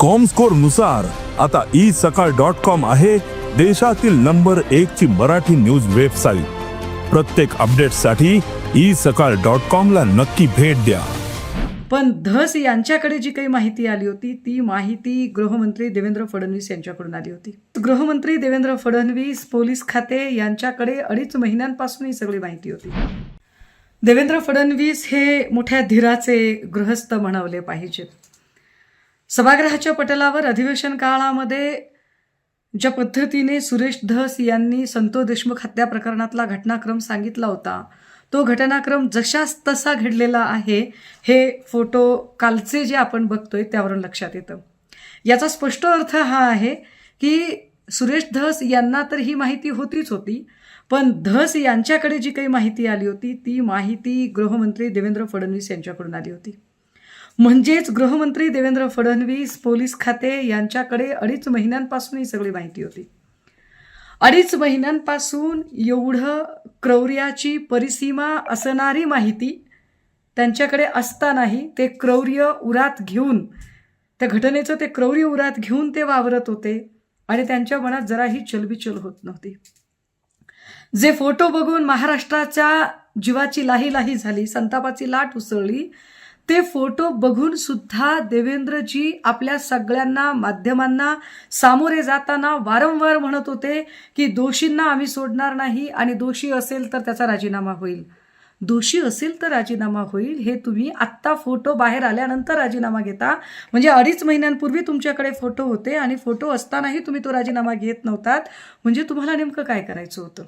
कॉमस्कोरनुसार आता ई सकाळ dot com आहे देशातील नंबर एक ची मराठी न्यूज वेबसाईट प्रत्येक अपडेटसाठी ई सकाळ डॉट कॉम ला नक्की भेट द्या. पण धस यांच्याकडे जी काही माहिती आली होती ती माहिती गृहमंत्री देवेंद्र फडणवीस यांच्याकडून आली होती. गृहमंत्री देवेंद्र फडणवीस पोलीस खाते यांच्याकडे अडीच महिन्यांपासून ही सगळी माहिती होती. देवेंद्र फडणवीस हे मोठ्या धीराचे गृहस्थ म्हणवले पाहिजेत. सभागृहाच्या पटलावर अधिवेशन काळामध्ये ज्या पद्धतीने सुरेश धस यांनी संतोष देशमुख हत्या प्रकरणातला घटनाक्रम सांगितला होता तो घटनाक्रम जशाच तसा घडलेला आहे हे फोटो कालचे जे आपण बघतोय त्यावरून लक्षात येतं. याचा स्पष्ट अर्थ हा आहे की सुरेश धस यांना तर ही माहिती होतीच होती पण धस यांच्याकडे जी काही माहिती आली होती ती माहिती गृहमंत्री देवेंद्र फडणवीस यांच्याकडून आली होती. म्हणजेच गृहमंत्री देवेंद्र फडणवीस पोलीस खाते यांच्याकडे अडीच महिन्यांपासून ही सगळी माहिती होती. अडीच महिन्यांपासून एवढं क्रौर्याची परिसीमा असणारी माहिती त्यांच्याकडे असतानाही ते क्रौर्य उरात घेऊन त्या घटनेचं ते क्रौर्य उरात घेऊन ते वावरत होते आणि त्यांच्या मनात जराही चलबिचल होत नव्हती. जे फोटो बघून महाराष्ट्राच्या जीवाची लाही लाही झाली संतापाची लाट उसळली ते फोटो बघून सुद्धा देवेंद्रजी आपल्या सगळ्यांना माध्यमांना सामोरे जाताना वारंवार म्हणत होते की दोषींना आम्ही सोडणार नाही आणि दोषी असेल तर त्याचा राजीनामा होईल. दोषी असेल तर राजीनामा होईल हे तुम्ही आत्ता फोटो बाहेर आल्यानंतर राजीनामा घेता. म्हणजे अडीच महिन्यांपूर्वी तुमच्याकडे फोटो होते आणि फोटो असतानाही तुम्ही तो राजीनामा घेत नव्हतात. म्हणजे तुम्हाला नेमकं काय करायचं होतं?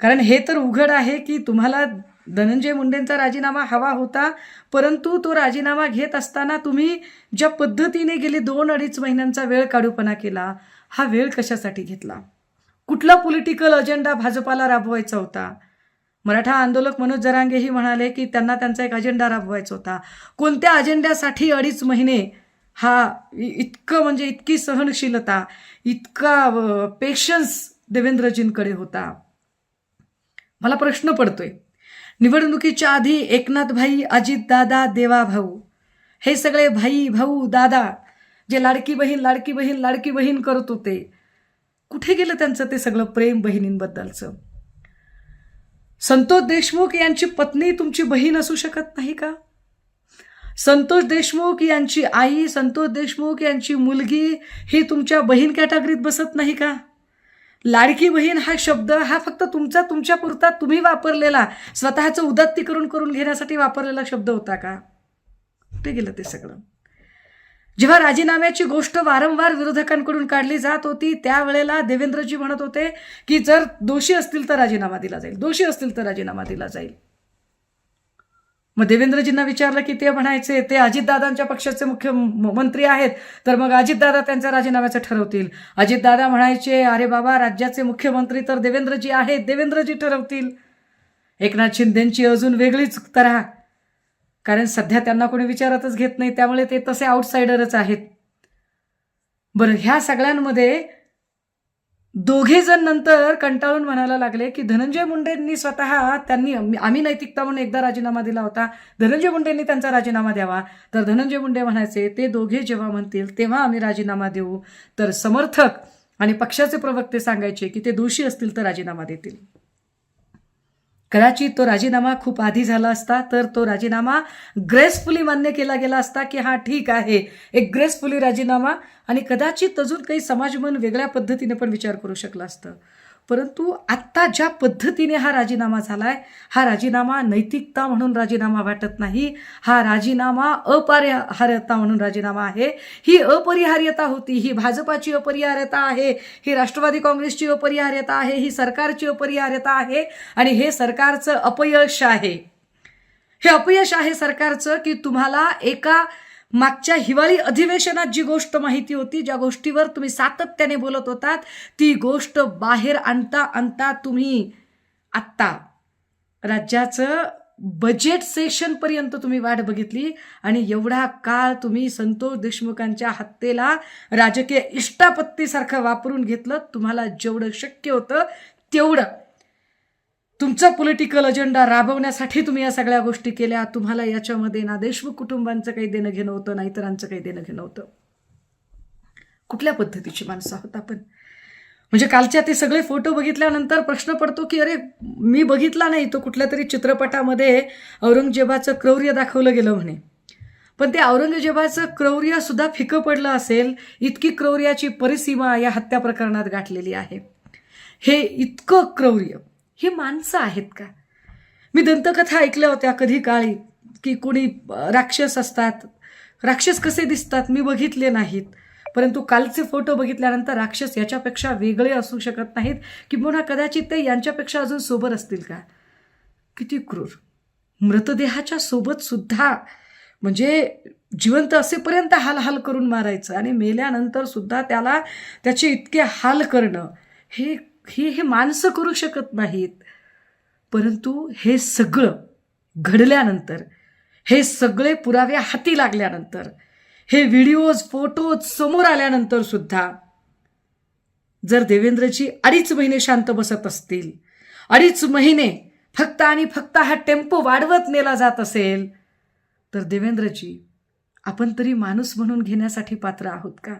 कारण हे तर उघड आहे की तुम्हाला धनंजय मुंडेंचा राजीनामा हवा होता परंतु तो राजीनामा घेत असताना तुम्ही ज्या पद्धतीने गेली दोन अडीच महिन्यांचा वेळ काढूपणा केला हा वेळ कशासाठी घेतला? कुठला पॉलिटिकल अजेंडा भाजपाला राबवायचा होता? मराठा आंदोलक मनोज जरांगेही म्हणाले की त्यांना त्यांचा एक अजेंडा राबवायचा होता. कोणत्या अजेंड्यासाठी अडीच महिने हा इतकं म्हणजे इतकी सहनशीलता इतका पेशन्स देवेंद्रजींकडे होता? मला प्रश्न पडतोय. निवडणुकीच्या आधी एकनाथ भाई अजित दादा देवा भाऊ. हे सगळे भाई भाऊ दादा जे लाडकी बहीण लाडकी बहीण लाडकी बहीण करत होते. कुठे गेलं त्यांचं ते सगळं प्रेम बहिणींबद्दलचं? संतोष देशमुख यांची पत्नी तुमची बहीण असू शकत नाही का? संतोष देशमुख यांची आई संतोष देशमुख यांची मुलगी ही तुमच्या बहीण कॅटेगरीत बसत नाही का? लाडकी बहीण हा शब्द हा फक्त तुमचा तुमच्या पुरता तुम्ही वापरलेला स्वतःचं उदत्तीकरण करून घेण्यासाठी वापरलेला शब्द होता का? कुठे गेलं ते सगळं? जेव्हा राजीनाम्याची गोष्ट वारंवार विरोधकांकडून काढली जात होती त्यावेळेला देवेंद्रजी म्हणत होते की जर दोषी असतील तर राजीनामा दिला जाईल दोषी असतील तर राजीनामा दिला जाईल. मग देवेंद्रजींना विचारलं की ते म्हणायचे ते अजितदादांच्या पक्षाचे मुख्यमंत्री आहेत. तर मग अजितदादा त्यांच्या राजीनाम्याचं ठरवतील. अजितदादा म्हणायचे अरे बाबा राज्याचे मुख्यमंत्री तर देवेंद्रजी आहेत देवेंद्रजी ठरवतील. एकनाथ शिंदेची अजून वेगळीच तऱ्हा. कारण सध्या त्यांना कोणी विचारतच घेत नाही त्यामुळे ते तसे आउटसाइडरच आहेत. बरं ह्या सगळ्यांमध्ये दोघे जण नंतर कंटाळून म्हणायला लागले की धनंजय मुंडेंनी स्वतः त्यांनी आम्ही नैतिकता म्हणून एकदा राजीनामा दिला होता. धनंजय मुंडेंनी त्यांचा राजीनामा द्यावा. तर धनंजय मुंडे म्हणायचे ते दोघे जेव्हा म्हणतील तेव्हा आम्ही राजीनामा देऊ. तर समर्थक आणि पक्षाचे प्रवक्ते सांगायचे की ते दोषी असतील तर राजीनामा देतील. कदाचित तो राजीनामा खूप आधी झाला असता तर तो राजीनामा ग्रेसफुली मान्य केला गेला असता की हा ठीक आहे एक ग्रेसफुली राजीनामा. आणि कदाचित अजून काही समाजमन वेगळ्या पद्धतीने पण विचार करू शकला असतं. परंतु आत्ता ज्या पद्धतीने हा राजीनामा झाला आहे हा राजीनामा नैतिकता म्हणून राजीनामा वाटत नाही हा राजीनामा अपरिहार्यता म्हणून राजीनामा आहे ही अपरिहार्यता होती ही भाजपाची अपरिहार्यता आहे ही राष्ट्रवादी काँग्रेसची अपरिहार्यता आहे ही सरकारची अपरिहार्यता आहे आणि हे सरकारचं अपयश आहे. हे अपयश आहे सरकारचं की तुम्हाला एका मागच्या हिवाळी अधिवेशनात जी गोष्ट माहिती होती ज्या गोष्टीवर तुम्ही सातत्याने बोलत होतात ती गोष्ट बाहेर आणता आणता तुम्ही आत्ता राज्याचं बजेट सेशनपर्यंत तुम्ही वाट बघितली आणि एवढा काळ तुम्ही संतोष देशमुखांच्या हत्येला राजकीय इष्टापत्तीसारखं वापरून घेतलं. तुम्हाला जेवढं शक्य होतं तेवढं तुमचा पॉलिटिकल अजेंडा राबवण्यासाठी तुम्ही या सगळ्या गोष्टी केल्या. तुम्हाला याच्यामध्ये ना देशमुख कुटुंबांचं काही देणं घेणं होतं ना इतरांचं काही देणं घेणं होतं. कुठल्या पद्धतीची माणसं आहोत आपण? म्हणजे कालच्या ते सगळे फोटो बघितल्यानंतर प्रश्न पडतो की अरे मी बघितला नाही तो कुठल्या तरी चित्रपटामध्ये औरंगजेबाचं क्रौर्य दाखवलं गेलं म्हणे. पण ते औरंगजेबाचं क्रौर्यसुद्धा फिकं पडलं असेल इतकी क्रौर्याची परिसीमा या हत्या प्रकरणात गाठलेली आहे. हे इतकं क्रौर्य. ही माणसं आहेत का? मी दंतकथा ऐकल्या होत्या कधी काळी की कोणी राक्षस असतात. राक्षस कसे दिसतात मी बघितले नाहीत. परंतु कालचे फोटो बघितल्यानंतर राक्षस याच्यापेक्षा वेगळे असू शकत नाहीत किंबहुना कदाचित ते यांच्यापेक्षा अजून सोबर असतील का? किती क्रूर. मृतदेहाच्या सोबत सुद्धा म्हणजे जिवंत असेपर्यंत हाल हाल करून मारायचं आणि मेल्यानंतर सुद्धा त्याला त्याचे इतके हाल करणं हे हे हे माणसं करू शकत नाहीत. परंतु हे सगळं घडल्यानंतर हे सगळे पुरावे हाती लागल्यानंतर हे व्हिडिओज फोटोज समोर आल्यानंतर सुद्धा जर देवेंद्रजी अडीच महिने शांत बसत असतील अडीच महिने फक्त आणि फक्त हा टेम्पो वाढवत नेला जात असेल तर देवेंद्रजी आपण तरी माणूस म्हणून घेण्यासाठी पात्र आहोत का?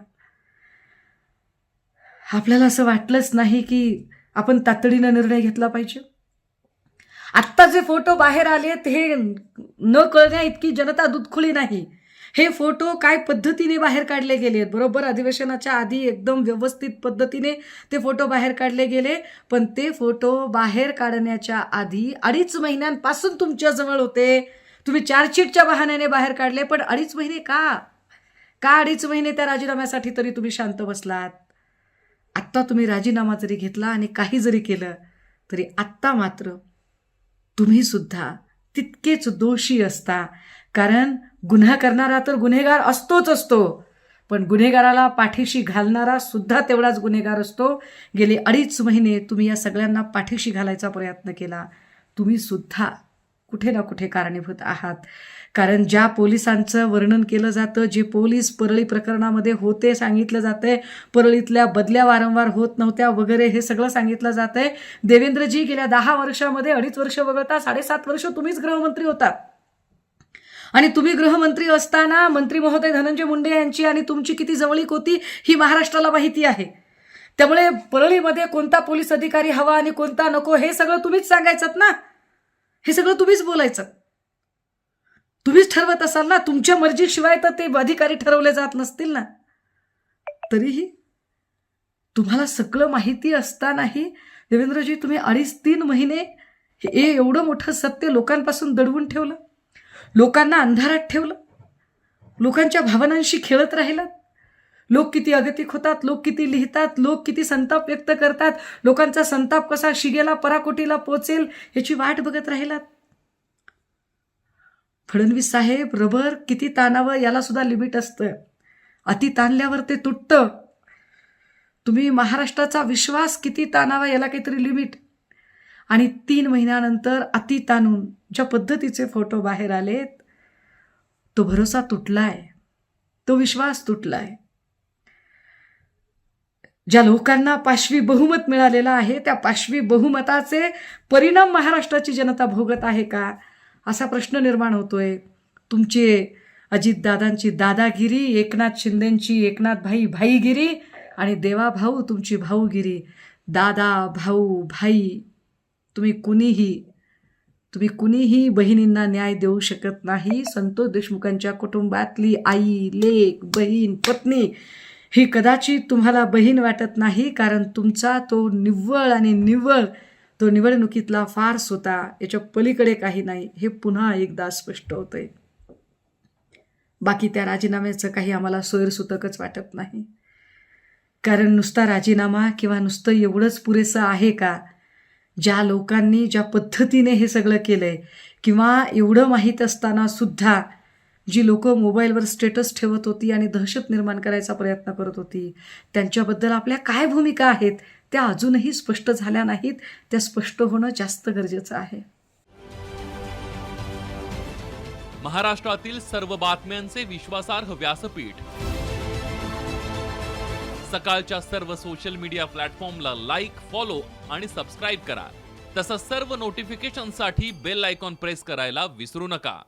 आपल्याला असं वाटलंच नाही की आपण तातडीनं निर्णय घेतला पाहिजे. आत्ता जे फोटो बाहेर आलेत हे न कळण्या इतकी जनता दुधखुळी नाही. हे फोटो काय पद्धतीने बाहेर काढले गेले आहेत? बरोबर अधिवेशनाच्या आधी एकदम व्यवस्थित पद्धतीने ते फोटो बाहेर काढले गेले पण ते फोटो बाहेर काढण्याच्या आधी अडीच महिन्यांपासून तुमच्याजवळ होते. तुम्ही चार्जशीटच्या बहाण्याने बाहेर काढले पण अडीच महिने का? का अडीच महिने त्या राजीनाम्यासाठी तरी तुम्ही शांत बसलात? आत्ता तुम्ही राजीनामा जरी घेतला आणि काही जरी केलं तरी आत्ता मात्र तुम्हीसुद्धा तितकेच दोषी असता. कारण गुन्हा करणारा तर गुन्हेगार असतोच असतो. पण गुन्हेगाराला पाठीशी घालणारा सुद्धा तेवढाच गुन्हेगार असतो. गेले अडीच महिने तुम्ही या सगळ्यांना पाठीशी घालायचा प्रयत्न केला. तुम्हीसुद्धा कुठे ना कुठे कारणीभूत आहात. कारण ज्या पोलिसांचं वर्णन केलं जातं जे पोलीस परळी प्रकरणामध्ये होते सांगितलं जातंय परळीतल्या बदल्या वारंवार होत नव्हत्या वगैरे हे सगळं सांगितलं जातंय. देवेंद्रजी गेल्या दहा वर्षामध्ये अडीच वर्ष वगळता साडेसात वर्ष तुम्हीच गृहमंत्री होतात आणि तुम्ही गृहमंत्री असताना मंत्री महोदय धनंजय मुंडे यांची आणि तुमची किती जवळीक होती ही महाराष्ट्राला माहिती आहे. त्यामुळे परळीमध्ये कोणता पोलीस अधिकारी हवा आणि कोणता नको हे सगळं तुम्हीच सांगायचं ना? हे सगळं तुम्हीच बोलायचं. तुम्हीच ठरवत असाल ना तुमच्या मर्जीशिवाय तर ते अधिकारी ठरवले जात नसतील ना. तरीही तुम्हाला सगळं माहिती असतानाही देवेंद्रजी तुम्ही अडीच तीन महिने हे एवढं मोठं सत्य लोकांपासून दडवून ठेवलं. लोकांना अंधारात ठेवलं. लोकांच्या भावनांशी खेळत राहिलात. लोक किती अगतिक होतात लोक किती लिहितात लोक किती संताप व्यक्त करतात लोकांचा संताप कसा शिगेला पराकोटीला पोचेल याची वाट बघत राहिलात? फडणवीस साहेब रबर किती ताणावं याला सुद्धा लिमिट असतं. अति ताणल्यावर ते तुटतं. तुम्ही महाराष्ट्राचा विश्वास किती ताणावा याला काहीतरी लिमिट आणि तीन महिन्यानंतर अति ताणून ज्या पद्धतीचे फोटो बाहेर आलेत तो भरोसा तुटलाय. तो विश्वास तुटलाय. ज्या लोकांना पाशवी बहुमत मिळालेलं आहे त्या पाशवी बहुमताचे परिणाम महाराष्ट्राची जनता भोगत आहे का? असा प्रश्न निर्माण होतोय. तुमचे अजितदादांची दादागिरी एकनाथ शिंदेंची एकनाथ भाई भाईगिरी आणि देवा भाऊ तुमची भाऊगिरी. दादा भाऊ भाई तुम्ही कुणीही तुम्ही कुणीही बहिणींना न्याय देऊ शकत नाही. संतोष देशमुखांच्या कुटुंबातली आई लेक बहीण पत्नी ही कदाचित तुम्हाला बहीण वाटत नाही कारण तुमचा तो निव्वळ आणि निव्वळ तो निवडणुकीतला फार्स होता याच्या पलीकडे काही नाही हे पुन्हा एकदा स्पष्ट होतंय. बाकी त्या राजीनाम्याचं काही आम्हाला सोयरसूतकच वाटत नाही. कारण नुसता राजीनामा किंवा नुसतं एवढंच पुरेसं आहे का? ज्या लोकांनी ज्या पद्धतीने हे सगळं केलं आहे किंवा एवढं माहीत असताना सुद्धा जी लोकं मोबाईलवर स्टेटस ठेवत होती आणि दहशत निर्माण करायचा प्रयत्न करत होती त्यांच्याबद्दल आपल्या काय भूमिका आहेत त्या अजूनही स्पष्ट झाल्या नाहीत. त्या स्पष्ट होणं जास्त गरजेचं आहे. महाराष्ट्रातील सर्व बातम्यांचे विश्वासार्ह व्यासपीठ. सकाळच्या सर्व सोशल मीडिया प्लॅटफॉर्मला लाईक फॉलो आणि सबस्क्राईब करा. तसंच सर्व नोटिफिकेशनसाठी बेल आयकॉन प्रेस करायला विसरू नका.